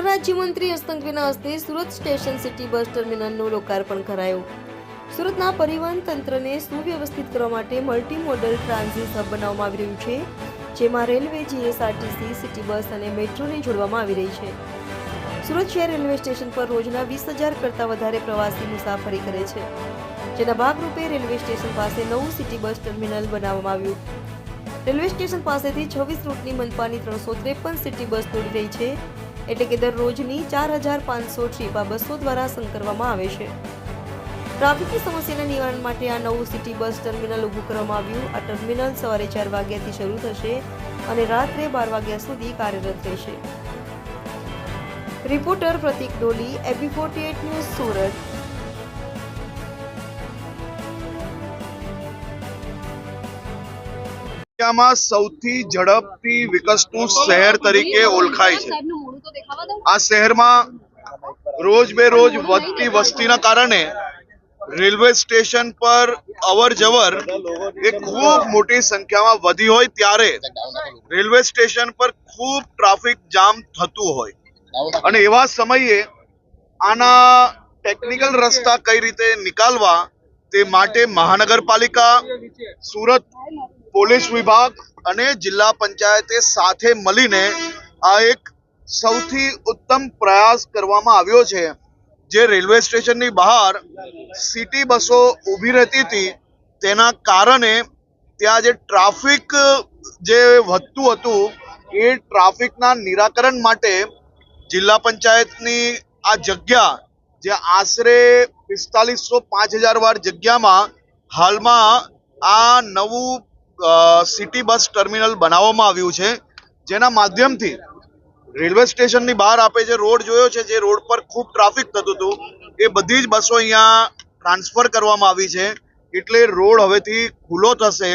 રાજ્યમંત્રી હસ્તંકવીના હસ્તે સુરત સ્ટેશન સિટી બસ ટર્મિનલનું લોકાર્પણ કરાયું. સુરતના પરિવહન તંત્રને સુવ્યવસ્થિત કરવા માટે મલ્ટી મોડલ ટ્રાન્ઝિટ હબ બનાવવામાં આવી રહ્યું છે, જેમાં રેલવે, જીએસઆરટીસી, સિટી બસ અને મેટ્રોને જોડવામાં આવી રહી છે. સુરત શહેર રેલવે સ્ટેશન પર રોજના વીસ હજાર કરતાં વધારે પ્રવાસી મુસાફરી કરે છે. જેના ભાગરૂપે રેલવે સ્ટેશન પાસે નવું સિટી બસ ટર્મિનલ બનાવવામાં આવ્યું. રેલવે સ્ટેશન પાસેથી છવ્વીસ રૂટની મનપાની ત્રણસો ત્રેપન સિટી બસ દોડી રહી છે. એટલે કે દરરોજની ચાર હજાર પાંચસો ટ્રીપ બસો દ્વારા સંકરવામાં આવે છે. ટ્રાફિકની સમસ્યાના નિવારણ માટે આ નવું સિટી બસ ટર્મિનલ ઊભું કરવામાં આવ્યું. આ ટર્મિનલ સવારે ચાર વાગ્યાથી શરૂ થશે અને રાત્રે બાર વાગ્યા સુધી કાર્યરત રહેશે. Reporter Pratik Doli, AB forty news Surat. દુનિયામાં સૌથી ઝડપથી વિકસતું શહેર તરીકે ઓળખાય છે. આ શહેરમાં રોજ બે રોજ વધતી વસ્તીના કારણે રેલવે સ્ટેશન પર અવર જવર એ ખૂબ મોટી સંખ્યામાં વધી હોય ત્યારે રેલવે સ્ટેશન પર ખૂબ ટ્રાફિક જામ થતું હોય. અને એવા સમયે આના ટેકનિકલ રસ્તા કઈ રીતે નીકાળવા તે માટે મહાનગરપાલિકા, સુરત પોલીસ વિભાગ અને જિલ્લા પંચાયતે સાથે મળીને આ એક સૌથી ઉત્તમ પ્રયાસ કરવામાં આવ્યો છે, જે રેલવે સ્ટેશનની બહાર સિટી બસો ઊભી રહેતી હતી, તેના કારણે ત્યાં જે ટ્રાફિક જે વધતું હતું, એ ટ્રાફિકના નિરાકરણ માટે જિલ્લા પંચાયતની આ જગ્યા, જે આશરે પિસ્તાલીસો પાંચ હજાર વાર જગ્યામાં હાલમાં આ નવું સિટી બસ ટર્મિનલ બનાવવામાં આવ્યું છે, જેના માધ્યમથી રેલવે સ્ટેશનની બહાર આપે જે રોડ જોયો છે, જે રોડ પર ખૂબ ટ્રાફિક થતું હતું, એ બધી જ બસો અહીંયા ટ્રાન્સફર કરવામાં આવી છે, એટલે રોડ હવેથી ખુલ્લો થશે.